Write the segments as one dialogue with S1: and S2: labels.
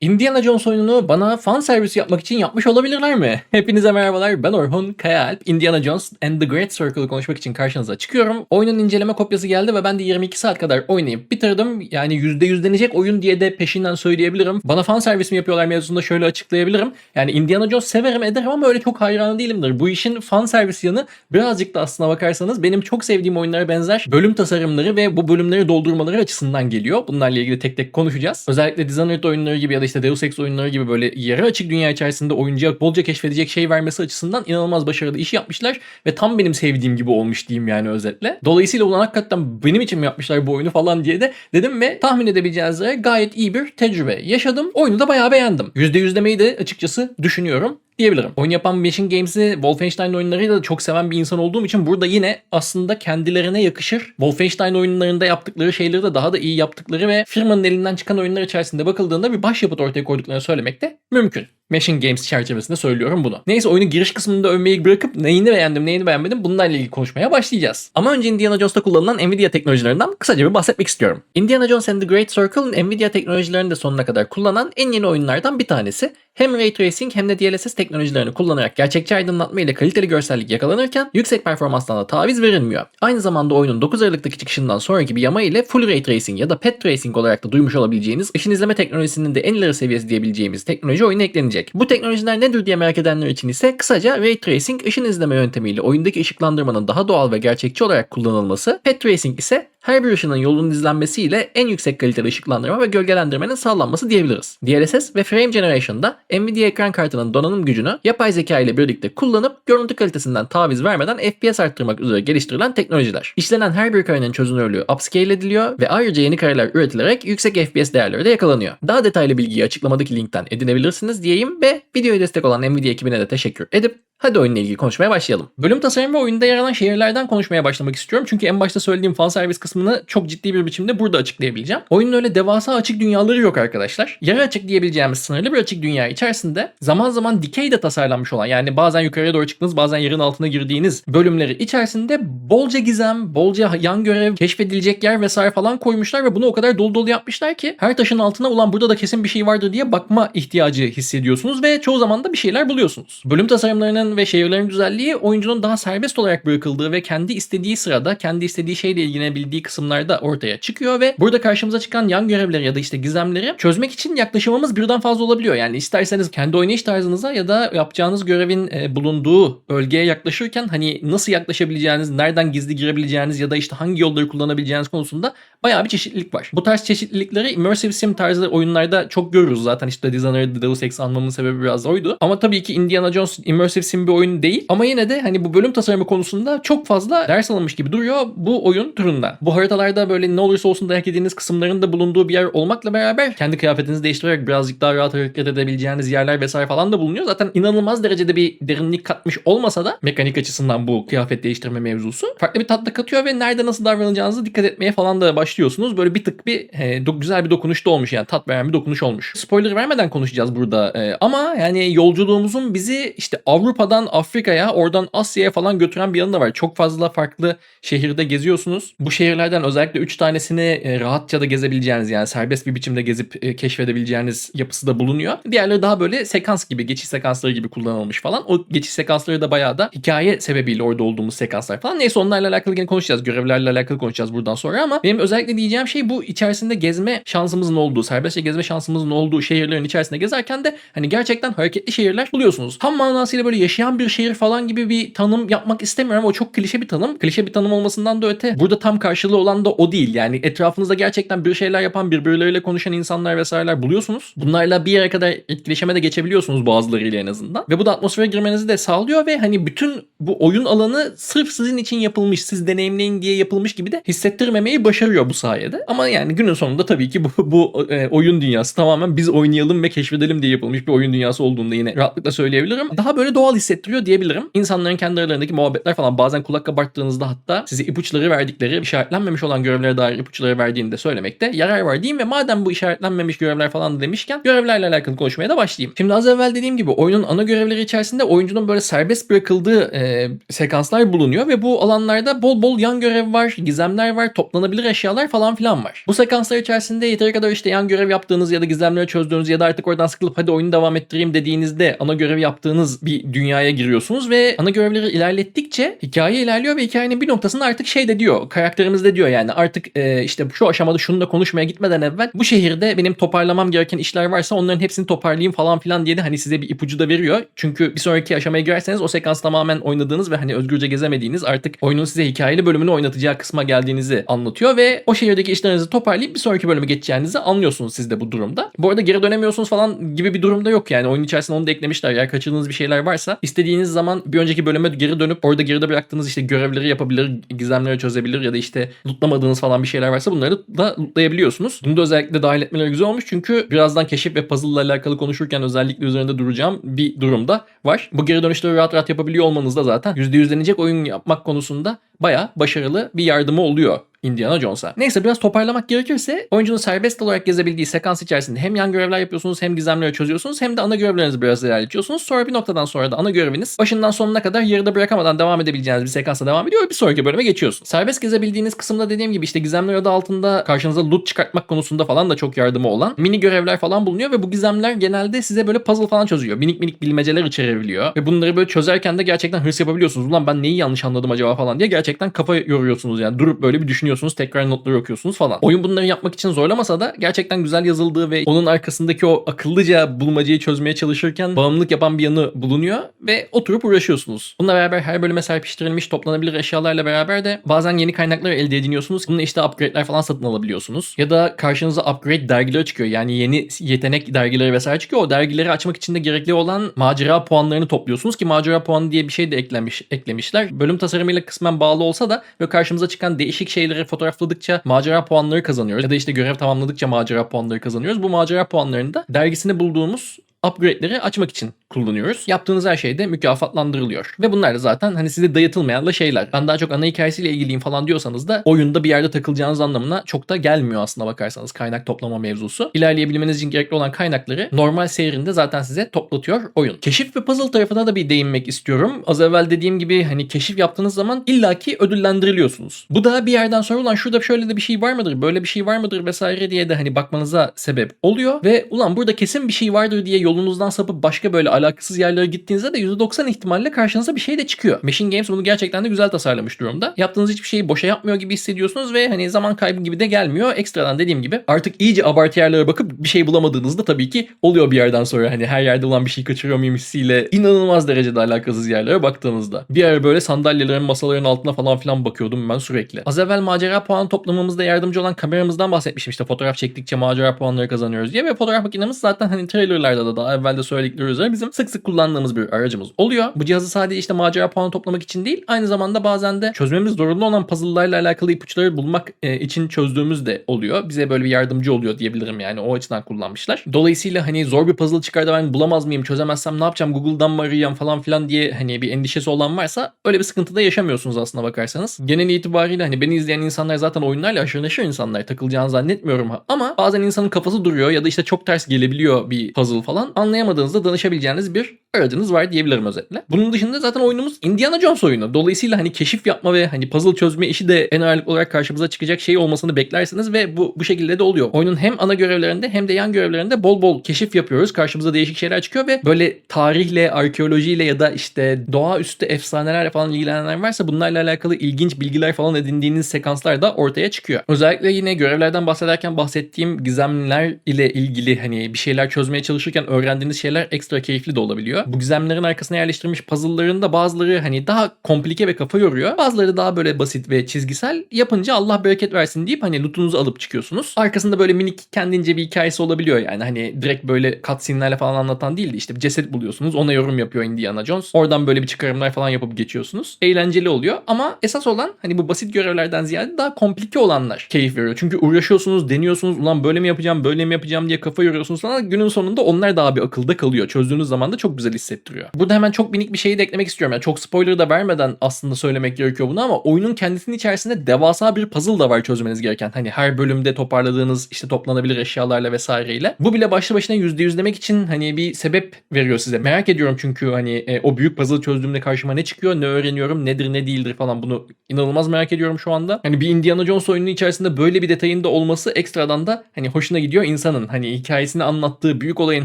S1: Indiana Jones oyununu bana fan servisi yapmak için yapmış olabilirler mi? Hepinize merhabalar ben Orhun Kayaalp. Indiana Jones and the Great Circle'ı konuşmak için karşınıza çıkıyorum. Oyunun inceleme kopyası geldi ve ben de 22 saat kadar oynayıp bitirdim. Yani %100 denecek oyun diye de peşinden söyleyebilirim. Bana fan servis mi yapıyorlar mevzusunda şöyle açıklayabilirim. Yani Indiana Jones severim ederim ama öyle çok hayranı değilimdir. Bu işin fan servis yanı birazcık da aslına bakarsanız benim çok sevdiğim oyunlara benzer bölüm tasarımları ve bu bölümleri doldurmaları açısından geliyor. Bunlarla ilgili tek tek konuşacağız. Özellikle Dishonored oyunları gibi ya da işte Deus Ex oyunları gibi böyle yarı açık dünya içerisinde oyuncuya bolca keşfedecek şey vermesi açısından inanılmaz başarılı iş yapmışlar ve tam benim sevdiğim gibi olmuş diyeyim yani özetle. Dolayısıyla ulan hakikaten benim için mi yapmışlar bu oyunu falan diye de dedim ve tahmin edebileceğiniz üzere gayet iyi bir tecrübe yaşadım. Oyunu da bayağı beğendim. %100 demeyi de açıkçası düşünüyorum diyebilirim. Oyun yapan Machine Games'i Wolfenstein oyunlarıyla da çok seven bir insan olduğum için burada yine aslında kendilerine yakışır. Wolfenstein oyunlarında yaptıkları şeyleri de daha da iyi yaptıkları ve firmanın elinden çıkan oyunlar içerisinde bakıldığında bir başyapıt ortaya koyduklarını söylemek de mümkün. Machine Games çerçevesinde söylüyorum bunu. Neyse oyunu giriş kısmında övmeyi bırakıp neyini beğendim neyini beğenmedim bunlarla ilgili konuşmaya başlayacağız. Ama önce Indiana Jones'ta kullanılan Nvidia teknolojilerinden kısaca bir bahsetmek istiyorum. Indiana Jones and the Great Circle Nvidia teknolojilerini de sonuna kadar kullanan en yeni oyunlardan bir tanesi. Hem Ray Tracing hem de DLSS teknolojilerini kullanarak gerçekçi aydınlatma ile kaliteli görsellik yakalanırken yüksek performanstan da taviz verilmiyor. Aynı zamanda oyunun 9 Aralık'taki çıkışından sonraki bir yama ile Full Ray Tracing ya da Pet Tracing olarak da duymuş olabileceğiniz ışın izleme teknolojisinin de en ileri seviyesi diyebileceğimiz teknoloji oyuna eklenecek. Bu teknolojiler nedir diye merak edenler için ise kısaca Ray Tracing ışın izleme yöntemiyle oyundaki ışıklandırmanın daha doğal ve gerçekçi olarak kullanılması, Pet Tracing ise her bir ışının yolunun izlenmesiyle en yüksek kaliteli ışıklandırma ve gölgelendirmenin sağlanması diyebiliriz. DLSS ve Frame Generation'da Nvidia ekran kartının donanım gücünü yapay zeka ile birlikte kullanıp görüntü kalitesinden taviz vermeden FPS arttırmak üzere geliştirilen teknolojiler. İşlenen her bir karenin çözünürlüğü upscale ediliyor ve ayrıca yeni kareler üretilerek yüksek FPS değerleri de yakalanıyor. Daha detaylı bilgiyi açıklamadaki linkten edinebilirsiniz diyeyim ve videoya destek olan Nvidia ekibine de teşekkür edip Hadi oyunla ilgili konuşmaya başlayalım. Bölüm tasarım ve oyunda yer alan şehirlerden konuşmaya başlamak istiyorum. Çünkü en başta söylediğim fan servis kısmını çok ciddi bir biçimde burada açıklayabileceğim. Oyunun öyle devasa açık dünyaları yok arkadaşlar. Yarı açık diyebileceğimiz sınırlı bir açık dünya içerisinde zaman zaman dikey de tasarlanmış olan yani bazen yukarıya doğru çıktığınız bazen yerin altına girdiğiniz bölümleri içerisinde bolca gizem, bolca yan görev, keşfedilecek yer vesaire falan koymuşlar ve bunu o kadar dolu dolu yapmışlar ki her taşın altına ulan burada da kesin bir şey vardır diye bakma ihtiyacı hissediyorsunuz ve çoğu zaman da bir şeyler buluyorsunuz. Bölüm tasarımlarının ve şehirlerin güzelliği oyuncunun daha serbest olarak bırakıldığı ve kendi istediği sırada kendi istediği şeyle ilgilenebildiği kısımlarda ortaya çıkıyor ve burada karşımıza çıkan yan görevleri ya da işte gizemleri çözmek için yaklaşımımız birden fazla olabiliyor. Yani isterseniz kendi oynayış tarzınıza ya da yapacağınız görevin e, bulunduğu bölgeye yaklaşırken hani nasıl yaklaşabileceğiniz, nereden gizli girebileceğiniz ya da işte hangi yolları kullanabileceğiniz konusunda bayağı bir çeşitlilik var. Bu tarz çeşitlilikleri immersive sim tarzı oyunlarda çok görürüz. Zaten işte Dishonored, Deus Ex almamın sebebi biraz oydu. Ama tabii ki Indiana Jones immersive sim bir oyun değil. Ama yine de hani bu bölüm tasarımı konusunda çok fazla ders alınmış gibi duruyor bu oyun türünden. Bu haritalarda böyle ne olursa olsun dayak yediğiniz kısımların da bulunduğu bir yer olmakla beraber kendi kıyafetinizi değiştirerek birazcık daha rahat hareket edebileceğiniz yerler vesaire falan da bulunuyor. Zaten inanılmaz derecede bir derinlik katmış olmasa da mekanik açısından bu kıyafet değiştirme mevzusu farklı bir tat da katıyor ve nerede nasıl davranacağınızı dikkat etmeye falan da başlıyorsunuz. Böyle bir tık bir e, güzel bir dokunuş da olmuş yani tat veren bir dokunuş olmuş. Spoiler vermeden konuşacağız burada e, ama yani yolculuğumuzun bizi işte Avrupa'dan Afrika'ya oradan Asya'ya falan götüren bir yanı da var. Çok fazla farklı şehirde geziyorsunuz. Bu şehirlerden özellikle 3 tanesini e, rahatça da gezebileceğiniz yani serbest bir biçimde gezip e, keşfedebileceğiniz yapısı da bulunuyor. Diğerleri daha böyle sekans gibi, geçiş sekansları gibi kullanılmış falan. O geçiş sekansları da bayağı da hikaye sebebiyle orada olduğumuz sekanslar falan. Neyse onlarla alakalı yine konuşacağız. Görevlerle alakalı konuşacağız buradan sonra ama benim özellikle diyeceğim şey bu içerisinde gezme şansımızın olduğu, serbestçe gezme şansımızın olduğu şehirlerin içerisinde gezerken de hani gerçekten hareketli şehirler buluyorsunuz. Tam manasıyla böyle yaşayan bir şehir falan gibi bir tanım yapmak istemiyorum. O çok klişe bir tanım. Klişe bir tanım olmasından da öte burada tam karşılığı olan da o değil. Yani etrafınızda gerçekten bir şeyler yapan, birbirleriyle konuşan insanlar vesaireler buluyorsunuz. Bunlarla bir yere kadar etkileşime de geçebiliyorsunuz bazılarıyla en azından. Ve bu da atmosfere girmenizi de sağlıyor ve hani bütün bu oyun alanı sırf sizin için yapılmış, siz deneyimleyin diye yapılmış gibi de hissettirmemeyi başarıyor bu sayede. Ama yani günün sonunda tabii ki bu, bu e, oyun dünyası tamamen biz oynayalım ve keşfedelim diye yapılmış bir oyun dünyası olduğunu da yine rahatlıkla söyleyebilirim. Daha böyle doğal hissettiriyor diyebilirim. İnsanların kendi aralarındaki muhabbetler falan bazen kulak kabarttığınızda hatta size ipuçları verdikleri işaretlenmemiş olan görevlere dair ipuçları verdiğini de söylemekte yarar var diyeyim ve madem bu işaretlenmemiş görevler falan da demişken görevlerle alakalı konuşmaya da başlayayım. Şimdi az evvel dediğim gibi oyunun ana görevleri içerisinde oyuncunun böyle serbest bırakıldığı e, sekanslar bulunuyor ve bu alanlarda bol bol yan görev var, gizemler var, toplanabilir eşyalar falan filan var. Bu sekanslar içerisinde yeteri kadar işte yan görev yaptığınız ya da gizemleri çözdüğünüz ya da artık oradan sıkılıp hadi oyunu devam ettireyim dediğinizde ana görev yaptığınız bir dünyaya giriyorsunuz ve ana görevleri ilerlettikçe hikaye ilerliyor ve hikayenin bir noktasında artık şey de diyor, karakterimiz de diyor yani artık e, işte şu aşamada şunu da konuşmaya gitmeden evvel bu şehirde benim toparlamam gereken işler varsa onların hepsini toparlayayım falan filan diye de hani size bir ipucu da veriyor. Çünkü bir sonraki aşamaya girerseniz o sekans tamamen oynadığınız ve hani özgürce gezemediğiniz artık oyunun size hikayeli bölümünü oynatacağı kısma geldiğinizi anlatıyor ve o şehirdeki işlerinizi toparlayıp bir sonraki bölüme geçeceğinizi anlıyorsunuz siz de bu durumda. Bu arada geri dönemiyorsunuz falan gibi bir durumda yok yani oyun içerisinde onu da eklemişler. Eğer kaçırdığınız bir şeyler varsa istediğiniz zaman bir önceki bölüme geri dönüp orada geride bıraktığınız işte görevleri yapabilir, gizemleri çözebilir ya da işte lootlamadığınız falan bir şeyler varsa bunları da lootlayabiliyorsunuz. Bunu da özellikle dahil etmeleri güzel olmuş çünkü birazdan keşif ve puzzle ile alakalı konuşurken özellikle üzerinde duracağım bir durumda var. Bu geri dönüşleri rahat rahat yapabiliyor olmanız da zaten %100'lenecek oyun yapmak konusunda baya başarılı bir yardımı oluyor Indiana Jones'a. Neyse biraz toparlamak gerekirse oyuncunun serbest olarak gezebildiği sekans içerisinde hem yan görevler yapıyorsunuz hem gizemleri çözüyorsunuz hem de ana görevlerinizi biraz ilerletiyorsunuz. Sonra bir noktadan sonra da ana göreviniz başından sonuna kadar yarıda bırakamadan devam edebileceğiniz bir sekansa devam ediyor ve bir sonraki bölüme geçiyorsunuz. Serbest gezebildiğiniz kısımda dediğim gibi işte gizemler adı altında karşınıza loot çıkartmak konusunda falan da çok yardımı olan mini görevler falan bulunuyor ve bu gizemler genelde size böyle puzzle falan çözüyor. Minik minik bilmeceler içerebiliyor ve bunları böyle çözerken de gerçekten hırs yapabiliyorsunuz. Ulan ben neyi yanlış anladım acaba falan diye gerçekten kafa yoruyorsunuz yani. Durup böyle bir düşünüyorsunuz, tekrar notları okuyorsunuz falan. Oyun bunları yapmak için zorlamasa da gerçekten güzel yazıldığı ve onun arkasındaki o akıllıca bulmacayı çözmeye çalışırken bağımlılık yapan bir yanı bulunuyor ve oturup uğraşıyorsunuz. Bununla beraber her bölüme serpiştirilmiş toplanabilir eşyalarla beraber de bazen yeni kaynaklar elde ediniyorsunuz. Bununla işte upgrade'ler falan satın alabiliyorsunuz. Ya da karşınıza upgrade dergileri çıkıyor. Yani yeni yetenek dergileri vesaire çıkıyor. O dergileri açmak için de gerekli olan macera puanlarını topluyorsunuz ki macera puanı diye bir şey de eklemiş, eklemişler. Bölüm tasarımıyla kısmen bağlı olsa da ve karşımıza çıkan değişik şeyleri fotoğrafladıkça macera puanları kazanıyoruz. Ya da işte görev tamamladıkça macera puanları kazanıyoruz. Bu macera puanlarını da dergisini bulduğumuz upgrade'leri açmak için kullanıyoruz. Yaptığınız her şey de mükafatlandırılıyor. Ve bunlar da zaten hani size dayatılmayan da şeyler. Ben daha çok ana hikayesiyle ilgiliyim falan diyorsanız da oyunda bir yerde takılacağınız anlamına çok da gelmiyor aslında bakarsanız kaynak toplama mevzusu. İlerleyebilmeniz için gerekli olan kaynakları normal seyrinde zaten size toplatıyor oyun. Keşif ve puzzle tarafına da bir değinmek istiyorum. Az evvel dediğim gibi hani keşif yaptığınız zaman illaki ödüllendiriliyorsunuz. Bu da bir yerden sonra ulan şurada şöyle de bir şey var mıdır, böyle bir şey var mıdır vesaire diye de hani bakmanıza sebep oluyor. Ve ulan burada kesin bir şey vardır diye yolunuzdan sapıp başka böyle alakasız yerlere gittiğinizde de %90 ihtimalle karşınıza bir şey de çıkıyor. Machine Games bunu gerçekten de güzel tasarlamış durumda. Yaptığınız hiçbir şeyi boşa yapmıyor gibi hissediyorsunuz ve hani zaman kaybı gibi de gelmiyor. Ekstradan dediğim gibi artık iyice abartı yerlere bakıp bir şey bulamadığınızda tabii ki oluyor bir yerden sonra hani her yerde olan bir şey kaçırıyor muyum hissiyle inanılmaz derecede alakasız yerlere baktığınızda. Bir ara böyle sandalyelerin masaların altına falan filan bakıyordum ben sürekli. Az evvel macera puan toplamamızda yardımcı olan kameramızdan bahsetmişim işte fotoğraf çektikçe macera puanları kazanıyoruz diye ve fotoğraf makinemiz zaten hani trailerlarda da daha evvel de söyledikleri üzere bizim sık sık kullandığımız bir aracımız oluyor. Bu cihazı sadece işte macera puanı toplamak için değil aynı zamanda bazen de çözmemiz zorunlu olan puzzle'larla alakalı ipuçları bulmak e, için çözdüğümüz de oluyor. Bize böyle bir yardımcı oluyor diyebilirim yani o açıdan kullanmışlar. Dolayısıyla hani zor bir puzzle çıkar da ben bulamaz mıyım çözemezsem ne yapacağım Google'dan mı arayacağım falan filan diye hani bir endişesi olan varsa öyle bir sıkıntıda yaşamıyorsunuz aslına bakarsanız. Genel itibariyle hani beni izleyen insanlar zaten oyunlarla aşırı neşir insanlar takılacağını zannetmiyorum ama bazen insanın kafası duruyor ya da işte çok ters gelebiliyor bir puzzle falan anlayamadığınızda danışabileceğiniz bir aracınız var diyebilirim özetle. Bunun dışında zaten oyunumuz Indiana Jones oyunu. Dolayısıyla hani keşif yapma ve hani puzzle çözme işi de en ağırlıklı olarak karşımıza çıkacak şey olmasını beklersiniz ve bu bu şekilde de oluyor. Oyunun hem ana görevlerinde hem de yan görevlerinde bol bol keşif yapıyoruz. Karşımıza değişik şeyler çıkıyor ve böyle tarihle, arkeolojiyle ya da işte doğaüstü efsanelerle falan ilgilenenler varsa bunlarla alakalı ilginç bilgiler falan edindiğiniz sekanslar da ortaya çıkıyor. Özellikle yine görevlerden bahsederken bahsettiğim gizemler ile ilgili hani bir şeyler çözmeye çalışırken öğrendiğiniz şeyler ekstra keyifli de olabiliyor. Bu gizemlerin arkasına yerleştirilmiş puzzle'ların da bazıları hani daha komplike ve kafa yoruyor. Bazıları daha böyle basit ve çizgisel. Yapınca Allah bereket versin deyip hani lootunuzu alıp çıkıyorsunuz. Arkasında böyle minik kendince bir hikayesi olabiliyor yani. Hani direkt böyle cutscene'lerle falan anlatan değil de işte bir ceset buluyorsunuz. Ona yorum yapıyor Indiana Jones. Oradan böyle bir çıkarımlar falan yapıp geçiyorsunuz. Eğlenceli oluyor ama esas olan hani bu basit görevlerden ziyade daha komplike olanlar keyif veriyor. Çünkü uğraşıyorsunuz, deniyorsunuz. Ulan böyle mi yapacağım, böyle mi yapacağım diye kafa yoruyorsunuz falan. Günün sonunda onlar daha bir akılda kalıyor. Çözdüğünüz zaman da çok güzel hissettiriyor. Burada hemen çok minik bir şeyi de eklemek istiyorum. Yani çok spoiler da vermeden aslında söylemek gerekiyor bunu ama oyunun kendisinin içerisinde devasa bir puzzle da var çözmeniz gereken. Hani her bölümde toparladığınız işte toplanabilir eşyalarla vesaireyle. Bu bile başlı başına %100 demek için hani bir sebep veriyor size. Merak ediyorum çünkü hani e, o büyük puzzle çözdüğümde karşıma ne çıkıyor, ne öğreniyorum, nedir ne değildir falan bunu inanılmaz merak ediyorum şu anda. Hani bir Indiana Jones oyununun içerisinde böyle bir detayın da olması ekstradan da hani hoşuna gidiyor insanın. Hani hikayesini anlattığı büyük olayın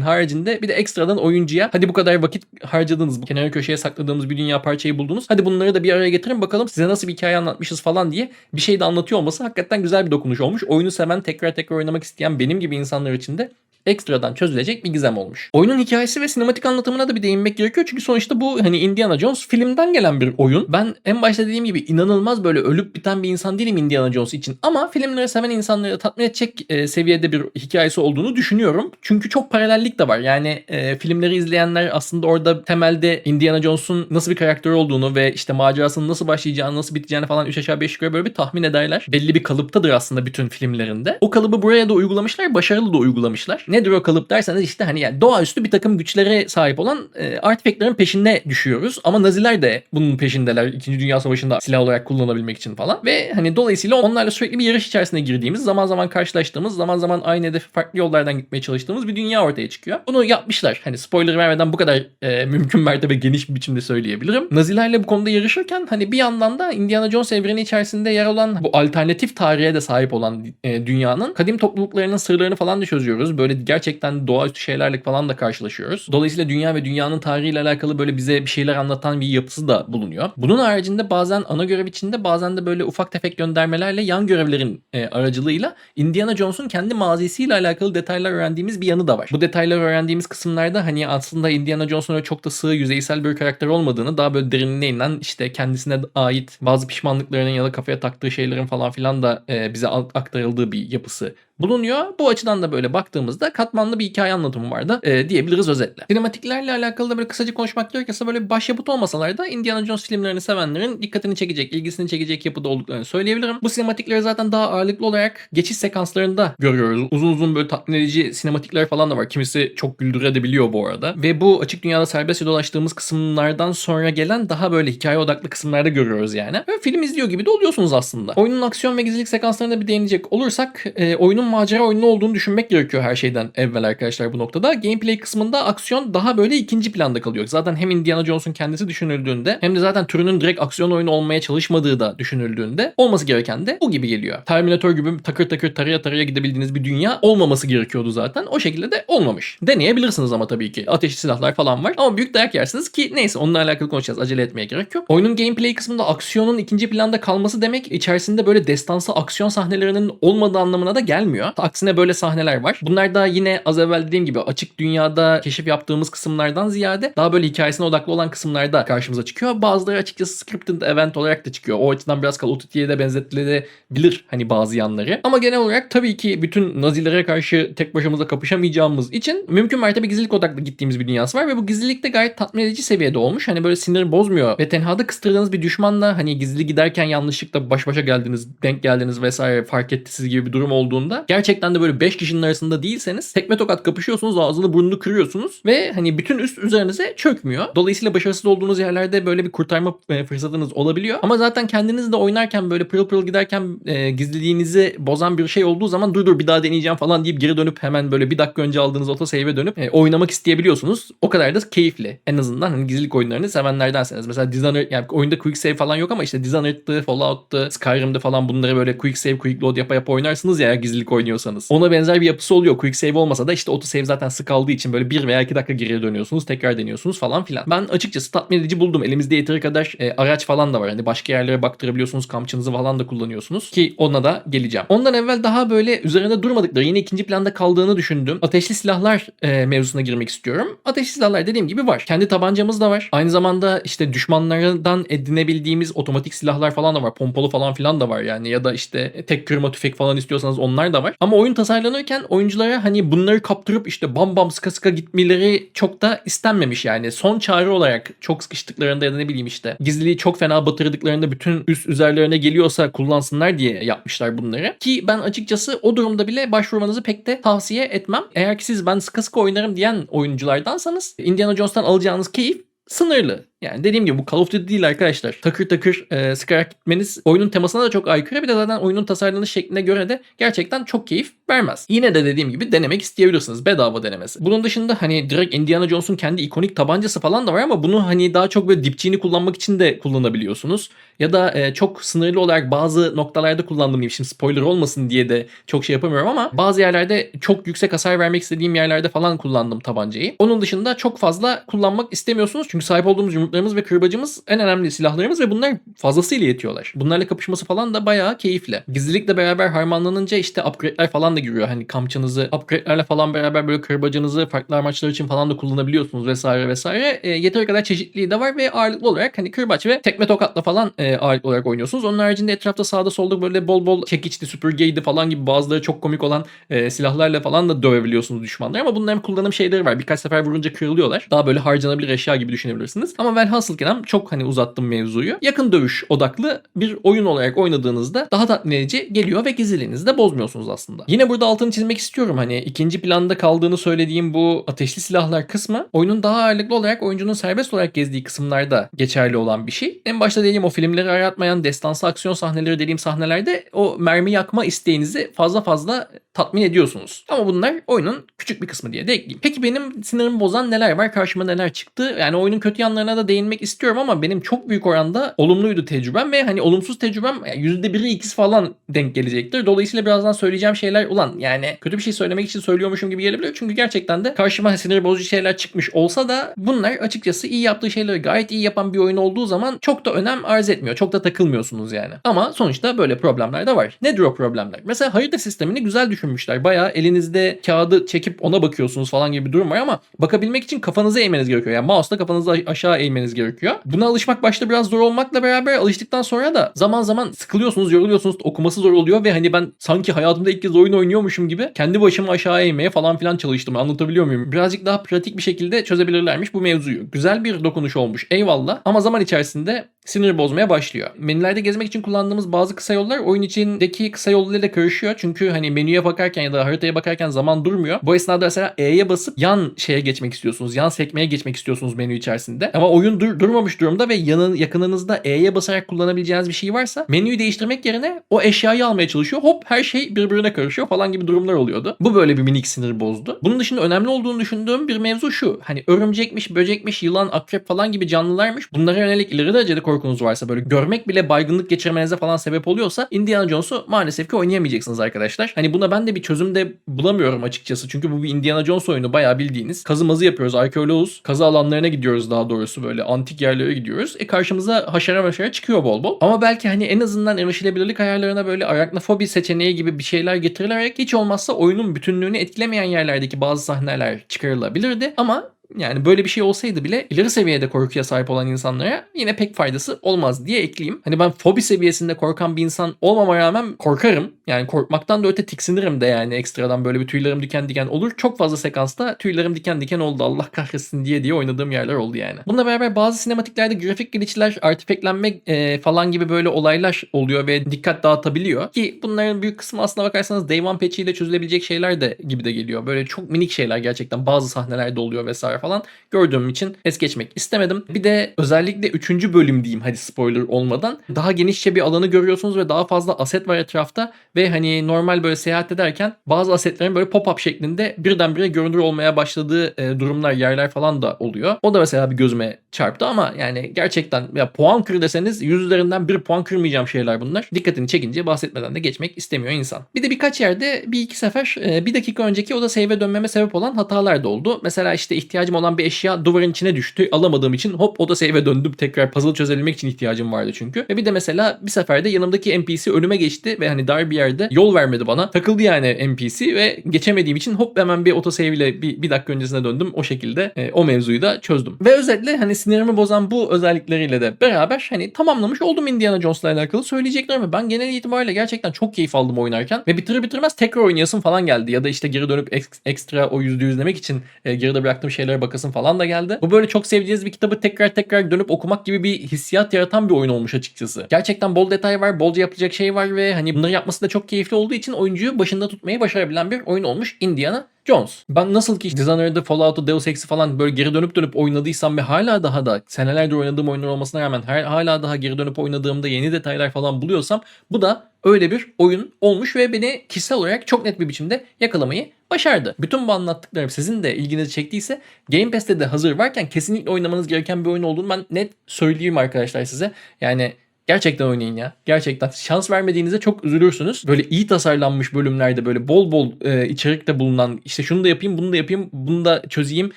S1: haricinde bir de ekstradan oyuncuya hadi bu kadar vakit harcadınız, bu kenara köşeye sakladığımız bir dünya parçayı buldunuz. Hadi bunları da bir araya getirin bakalım size nasıl bir hikaye anlatmışız falan diye bir şey de anlatıyor olması hakikaten güzel bir dokunuş olmuş. Oyunu seven, tekrar tekrar oynamak isteyen benim gibi insanlar için de ekstradan çözülecek bir gizem olmuş. Oyunun hikayesi ve sinematik anlatımına da bir değinmek gerekiyor. Çünkü sonuçta bu hani Indiana Jones filmden gelen bir oyun. Ben en başta dediğim gibi inanılmaz böyle ölüp biten bir insan değilim Indiana Jones için. Ama filmleri seven insanları tatmin edecek e, seviyede bir hikayesi olduğunu düşünüyorum. Çünkü çok paralellik de var. Yani e, filmleri izleyenler aslında orada temelde Indiana Jones'un nasıl bir karakter olduğunu ve işte macerasının nasıl başlayacağını, nasıl biteceğini falan 3 aşağı 5 yukarı böyle bir tahmin ederler. Belli bir kalıptadır aslında bütün filmlerinde. O kalıbı buraya da uygulamışlar, başarılı da uygulamışlar. Nedir o kalıp derseniz işte hani yani doğaüstü bir takım güçlere sahip olan e, artifactlerin peşinde düşüyoruz. Ama Naziler de bunun peşindeler. İkinci Dünya Savaşı'nda silah olarak kullanabilmek için falan. Ve hani dolayısıyla onlarla sürekli bir yarış içerisine girdiğimiz, zaman zaman karşılaştığımız, zaman zaman aynı hedefe farklı yollardan gitmeye çalıştığımız bir dünya ortaya çıkıyor. Bunu yapmışlar. Hani spoiler vermeden bu kadar e, mümkün mertebe geniş bir biçimde söyleyebilirim. Nazilerle bu konuda yarışırken hani bir yandan da Indiana Jones evreni içerisinde yer alan bu alternatif tarihe de sahip olan e, dünyanın kadim topluluklarının sırlarını falan da çözüyoruz. Böyle gerçekten doğaüstü şeylerle falan da karşılaşıyoruz. Dolayısıyla dünya ve dünyanın tarihiyle alakalı böyle bize bir şeyler anlatan bir yapısı da bulunuyor. Bunun haricinde bazen ana görev içinde bazen de böyle ufak tefek göndermelerle yan görevlerin e, aracılığıyla Indiana Jones'un kendi mazisiyle alakalı detaylar öğrendiğimiz bir yanı da var. Bu detayları öğrendiğimiz kısımlarda hani aslında Indiana Jones'un çok da sığ yüzeysel bir karakter olmadığını daha böyle derinliğine inen işte kendisine ait bazı pişmanlıklarının ya da kafaya taktığı şeylerin falan filan da e, bize aktarıldığı bir yapısı bulunuyor. Bu açıdan da böyle baktığımızda katmanlı bir hikaye anlatımı vardı e, diyebiliriz özetle. Sinematiklerle alakalı da böyle kısaca konuşmak gerekirse böyle bir başyapıt olmasalar da Indiana Jones filmlerini sevenlerin dikkatini çekecek, ilgisini çekecek yapıda olduklarını söyleyebilirim. Bu sinematikleri zaten daha ağırlıklı olarak geçiş sekanslarında görüyoruz. Uzun uzun böyle tatmin edici sinematikler falan da var. Kimisi çok güldürebiliyor bu arada. Ve bu açık dünyada serbestçe dolaştığımız kısımlardan sonra gelen daha böyle hikaye odaklı kısımlarda görüyoruz yani. Ve film izliyor gibi de oluyorsunuz aslında. Oyunun aksiyon ve gizlilik sekanslarına bir değinecek olursak e, oyunun macera oyunu olduğunu düşünmek gerekiyor her şeyden evvel arkadaşlar bu noktada. Gameplay kısmında aksiyon daha böyle ikinci planda kalıyor. Zaten hem Indiana Jones'un kendisi düşünüldüğünde hem de zaten türünün direkt aksiyon oyunu olmaya çalışmadığı da düşünüldüğünde olması gereken de bu gibi geliyor. Terminator gibi takır takır taraya taraya gidebildiğiniz bir dünya olmaması gerekiyordu zaten. O şekilde de olmamış. Deneyebilirsiniz ama tabii ki. Ateşli silahlar falan var ama büyük dayak yersiniz ki neyse onunla alakalı konuşacağız. Acele etmeye gerek yok. Oyunun gameplay kısmında aksiyonun ikinci planda kalması demek içerisinde böyle destansı aksiyon sahnelerinin olmadığı anlamına da gelmiyor. Aksine böyle sahneler var. Bunlar da yine az evvel dediğim gibi açık dünyada keşif yaptığımız kısımlardan ziyade daha böyle hikayesine odaklı olan kısımlarda karşımıza çıkıyor. Bazıları açıkçası scripted event olarak da çıkıyor. O açıdan biraz Call of Duty'ye de benzetilebilir hani bazı yanları. Ama genel olarak tabii ki bütün Nazilere karşı tek başımıza kapışamayacağımız için mümkün mertebe gizlilik odaklı gittiğimiz bir dünyası var ve bu gizlilik de gayet tatmin edici seviyede olmuş. Hani böyle sinir bozmuyor ve tenhada kıstırdığınız bir düşmanla hani gizli giderken yanlışlıkla baş başa geldiniz, denk geldiniz vesaire fark etti siz gibi bir durum olduğunda gerçekten de böyle 5 kişinin arasında değilseniz tekme tokat kapışıyorsunuz, ağzını burnunu kırıyorsunuz ve hani bütün üst üzerinize çökmüyor. Dolayısıyla başarısız olduğunuz yerlerde böyle bir kurtarma e, fırsatınız olabiliyor. Ama zaten kendiniz de oynarken böyle pırıl pırıl giderken e, gizliliğinizi bozan bir şey olduğu zaman dur dur bir daha deneyeceğim falan deyip geri dönüp hemen böyle bir dakika önce aldığınız autosave'e dönüp e, oynamak isteyebiliyorsunuz. O kadar da keyifli. En azından hani gizlilik oyunlarını sevenlerdenseniz. Mesela Dishonored yani oyunda quick save falan yok ama işte Dishonored'dı, Fallout'tı, Skyrim'de falan bunları böyle quick save, quick load yapa yapa oynarsınız ya gizlilik oynuyorsanız. Ona benzer bir yapısı oluyor. Quick save olmasa da işte auto save zaten sık aldığı için böyle bir veya iki dakika geriye dönüyorsunuz. Tekrar deniyorsunuz falan filan. Ben açıkçası tatmin edici buldum. Elimizde yeteri kadar e, araç falan da var. Hani başka yerlere baktırabiliyorsunuz. Kamçınızı falan da kullanıyorsunuz. Ki ona da geleceğim. Ondan evvel daha böyle üzerinde durmadıkları yine ikinci planda kaldığını düşündüm. Ateşli silahlar e, mevzusuna girmek istiyorum. Ateşli silahlar dediğim gibi var. Kendi tabancamız da var. Aynı zamanda işte düşmanlardan edinebildiğimiz otomatik silahlar falan da var. Pompalı falan filan da var yani. Ya da işte tek kırma tüfek falan istiyorsanız onlar da var. Var. Ama oyun tasarlanırken oyunculara hani bunları kaptırıp işte bam bam sıka sıka gitmeleri çok da istenmemiş yani. Son çare olarak çok sıkıştıklarında ya da ne bileyim işte gizliliği çok fena batırdıklarında bütün üst üzerlerine geliyorsa kullansınlar diye yapmışlar bunları. Ki ben açıkçası o durumda bile başvurmanızı pek de tavsiye etmem. Eğer ki siz ben sıkı sıkı oynarım diyen oyunculardansanız Indiana Jones'tan alacağınız keyif sınırlı. Yani dediğim gibi bu Call of Duty değil arkadaşlar. Takır takır e, sıkarak gitmeniz oyunun temasına da çok aykırı. Bir de zaten oyunun tasarlanış şekline göre de gerçekten çok keyif vermez. Yine de dediğim gibi denemek isteyebilirsiniz. Bedava denemesi. Bunun dışında hani direkt Indiana Jones'un kendi ikonik tabancası falan da var ama bunu hani daha çok böyle dipçiğini kullanmak için de kullanabiliyorsunuz. Ya da e, çok sınırlı olarak bazı noktalarda kullandığım gibi şimdi spoiler olmasın diye de çok şey yapamıyorum ama bazı yerlerde çok yüksek hasar vermek istediğim yerlerde falan kullandım tabancayı. Onun dışında çok fazla kullanmak istemiyorsunuz çünkü sahip olduğumuz yumruklarımız ve kırbacımız en önemli silahlarımız ve bunlar fazlasıyla yetiyorlar. Bunlarla kapışması falan da bayağı keyifli. Gizlilikle beraber harmanlanınca işte upgrade'ler falan da giriyor. Hani kamçınızı upgrade'lerle falan beraber böyle kırbacınızı farklı amaçlar için falan da kullanabiliyorsunuz vesaire vesaire. E, yeteri kadar çeşitliliği de var ve ağırlıklı olarak hani kırbaç ve tekme tokatla falan e, ağırlıklı olarak oynuyorsunuz. Onun haricinde etrafta sağda solda böyle bol bol çekiçti, süpürgeydi falan gibi bazıları çok komik olan e, silahlarla falan da dövebiliyorsunuz düşmanları ama bunların kullanım şeyleri var. Birkaç sefer vurunca kırılıyorlar. Daha böyle harcanabilir eşya gibi düşünebilirsiniz. Ama velhasıl kelam çok hani uzattım mevzuyu. Yakın dövüş odaklı bir oyun olarak oynadığınızda daha tatmin edici geliyor ve gizliliğinizi de bozmuyorsunuz aslında. Yine burada altını çizmek istiyorum. Hani ikinci planda kaldığını söylediğim bu ateşli silahlar kısmı oyunun daha ağırlıklı olarak oyuncunun serbest olarak gezdiği kısımlarda geçerli olan bir şey. En başta dediğim o filmleri aratmayan destansı aksiyon sahneleri dediğim sahnelerde o mermi yakma isteğinizi fazla fazla tatmin ediyorsunuz. Ama bunlar oyunun küçük bir kısmı diye de ekleyeyim. Peki benim sinirimi bozan neler var? Karşıma neler çıktı? Yani oyunun kötü yanlarına da değinmek istiyorum ama benim çok büyük oranda olumluydu tecrübem ve hani olumsuz tecrübem %1'i ikisi falan denk gelecektir. Dolayısıyla birazdan söyleyeceğim şeyler ulan yani kötü bir şey söylemek için söylüyormuşum gibi gelebilir. Çünkü gerçekten de karşıma sinir bozucu şeyler çıkmış olsa da bunlar açıkçası iyi yaptığı şeyleri gayet iyi yapan bir oyun olduğu zaman çok da önem arz etmiyor. Çok da takılmıyorsunuz yani. Ama sonuçta böyle problemler de var. Nedir o problemler? Mesela harita sistemini güzel düşünmüşler. Bayağı elinizde kağıdı çekip ona bakıyorsunuz falan gibi bir durum var ama bakabilmek için kafanızı eğmeniz gerekiyor. Yani mouse'la kafanızı aşağı eğmeniz gerekiyor. Buna alışmak başta biraz zor olmakla beraber alıştıktan sonra da zaman zaman sıkılıyorsunuz, yoruluyorsunuz, okuması zor oluyor ve hani ben sanki hayatımda ilk kez oyun oynuyormuşum gibi kendi başımı aşağı eğmeye falan filan çalıştım. Anlatabiliyor muyum? Birazcık daha pratik bir şekilde çözebilirlermiş bu mevzuyu. Güzel bir dokunuş olmuş. Eyvallah. Ama zaman içerisinde sinir bozmaya başlıyor. Menülerde gezmek için kullandığımız bazı kısa yollar oyun içindeki kısa yollarıyla karışıyor. Çünkü hani menüye bakarken ya da haritaya bakarken zaman durmuyor. Bu esnada mesela E'ye basıp yan şeye geçmek istiyorsunuz. Yan sekmeye geçmek istiyorsunuz menü içerisinde. Ama oyun dur durmamış durumda ve yanın yakınınızda E'ye basarak kullanabileceğiniz bir şey varsa menüyü değiştirmek yerine o eşyayı almaya çalışıyor. Hop her şey birbirine karışıyor falan gibi durumlar oluyordu. Bu böyle bir minik sinir bozdu. Bunun dışında önemli olduğunu düşündüğüm bir mevzu şu. Hani örümcekmiş, böcekmiş, yılan, akrep falan gibi canlılarmış. Bunlara yönelik ileri derecede korkunuz varsa böyle görmek bile baygınlık geçirmenize falan sebep oluyorsa Indiana Jones'u maalesef ki oynayamayacaksınız arkadaşlar. Hani buna ben de bir çözüm de bulamıyorum açıkçası. Çünkü bu bir Indiana Jones oyunu bayağı bildiğiniz. Kazı mazı yapıyoruz, arkeoloğuz. Kazı alanlarına gidiyoruz daha doğrusu böyle antik yerlere gidiyoruz. E karşımıza haşere maşere çıkıyor bol bol. Ama belki hani en azından erişilebilirlik ayarlarına böyle arachnofobi seçeneği gibi bir şeyler getirilerek hiç olmazsa oyunun bütünlüğünü etkilemeyen yerlerdeki bazı sahneler çıkarılabilirdi. Ama yani böyle bir şey olsaydı bile ileri seviyede korkuya sahip olan insanlara yine pek faydası olmaz diye ekleyeyim. Hani ben fobi seviyesinde korkan bir insan olmama rağmen korkarım. Yani korkmaktan da öte tiksinirim de yani ekstradan böyle bir tüylerim diken diken olur. Çok fazla sekansta tüylerim diken diken oldu Allah kahretsin diye diye oynadığım yerler oldu yani. Bununla beraber bazı sinematiklerde grafik glitchler, artifeklenme e, falan gibi böyle olaylar oluyor ve dikkat dağıtabiliyor. Ki bunların büyük kısmı aslına bakarsanız Day One patch ile çözülebilecek şeyler de gibi de geliyor. Böyle çok minik şeyler gerçekten bazı sahnelerde oluyor vesaire falan gördüğüm için es geçmek istemedim. Bir de özellikle 3. bölüm diyeyim hadi spoiler olmadan daha genişçe bir alanı görüyorsunuz ve daha fazla aset var etrafta ve hani normal böyle seyahat ederken bazı asetlerin böyle pop-up şeklinde birdenbire görünür olmaya başladığı e, durumlar yerler falan da oluyor. O da mesela bir gözüme çarptı ama yani gerçekten ya puan kır deseniz 100 üzerinden bir puan kırmayacağım şeyler bunlar. Dikkatini çekince bahsetmeden de geçmek istemiyor insan. Bir de birkaç yerde bir iki sefer e, bir dakika önceki o da save'e dönmeme sebep olan hatalar da oldu. Mesela işte ihtiyacı ihtiyacım olan bir eşya duvarın içine düştü. Alamadığım için hop autosave'e döndüm. Tekrar puzzle çözebilmek için ihtiyacım vardı çünkü. Ve bir de mesela bir seferde yanımdaki NPC önüme geçti ve hani dar bir yerde yol vermedi bana. Takıldı yani NPC ve geçemediğim için hop hemen bir autosave ile bir, bir dakika öncesine döndüm. O şekilde e, o mevzuyu da çözdüm. Ve özetle hani sinirimi bozan bu özellikleriyle de beraber hani tamamlamış oldum Indiana Jones'la alakalı söyleyeceklerimi. Ben genel itibariyle gerçekten çok keyif aldım oynarken ve bitirir bitirmez tekrar oynayasım falan geldi. Ya da işte geri dönüp ek- ekstra o yüzde yüzlemek için e, geride bıraktığım şeylere bakasım falan da geldi. Bu böyle çok sevdiğiniz bir kitabı tekrar tekrar dönüp okumak gibi bir hissiyat yaratan bir oyun olmuş açıkçası. Gerçekten bol detay var, bolca yapılacak şey var ve hani bunları yapması da çok keyifli olduğu için oyuncuyu başında tutmayı başarabilen bir oyun olmuş Indiana Jones. Ben nasıl ki Dishonored'ı, Fallout'u, Deus Ex'i falan böyle geri dönüp dönüp oynadıysam ve hala daha da senelerdir oynadığım oyunlar olmasına rağmen her, hala daha geri dönüp oynadığımda yeni detaylar falan buluyorsam bu da öyle bir oyun olmuş ve beni kişisel olarak çok net bir biçimde yakalamayı başardı. Bütün bu anlattıklarım sizin de ilginizi çektiyse Game Pass'te de hazır varken kesinlikle oynamanız gereken bir oyun olduğunu ben net söyleyeyim arkadaşlar size. Yani Gerçekten oynayın ya. Gerçekten. Şans vermediğinizde çok üzülürsünüz. Böyle iyi tasarlanmış bölümlerde böyle bol bol e, içerikte bulunan işte şunu da yapayım bunu da yapayım bunu da çözeyim.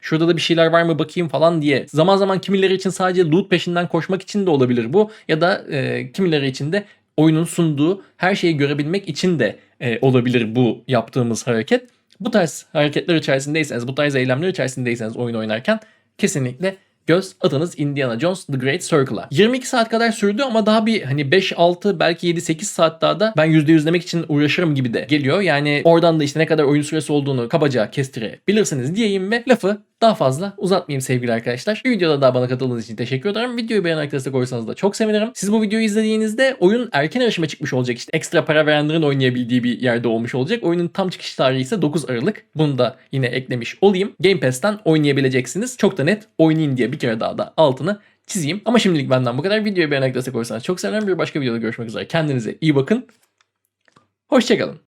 S1: Şurada da bir şeyler var mı bakayım falan diye. Zaman zaman kimileri için sadece loot peşinden koşmak için de olabilir bu. Ya da e, kimileri için de oyunun sunduğu her şeyi görebilmek için de e, olabilir bu yaptığımız hareket. Bu tarz hareketler içerisindeyseniz, bu tarz eylemler içerisindeyseniz oyun oynarken kesinlikle göz atınız Indiana Jones The Great Circle'a. 22 saat kadar sürdü ama daha bir hani 5-6 belki 7-8 saat daha da ben %100'lemek için uğraşırım gibi de geliyor. Yani oradan da işte ne kadar oyun süresi olduğunu kabaca kestirebilirsiniz diyeyim ve lafı daha fazla uzatmayayım sevgili arkadaşlar. Bir videoda daha bana katıldığınız için teşekkür ederim. Videoyu beğenerek destek olursanız da çok sevinirim. Siz bu videoyu izlediğinizde oyun erken erişime çıkmış olacak. İşte ekstra para verenlerin oynayabildiği bir yerde olmuş olacak. Oyunun tam çıkış tarihi ise 9 Aralık. Bunu da yine eklemiş olayım. Game Pass'ten oynayabileceksiniz. Çok da net oynayın diye bir kere daha da altını çizeyim. Ama şimdilik benden bu kadar. Videoyu beğenerek destek olursanız çok sevinirim. Bir başka videoda görüşmek üzere. Kendinize iyi bakın. Hoşçakalın.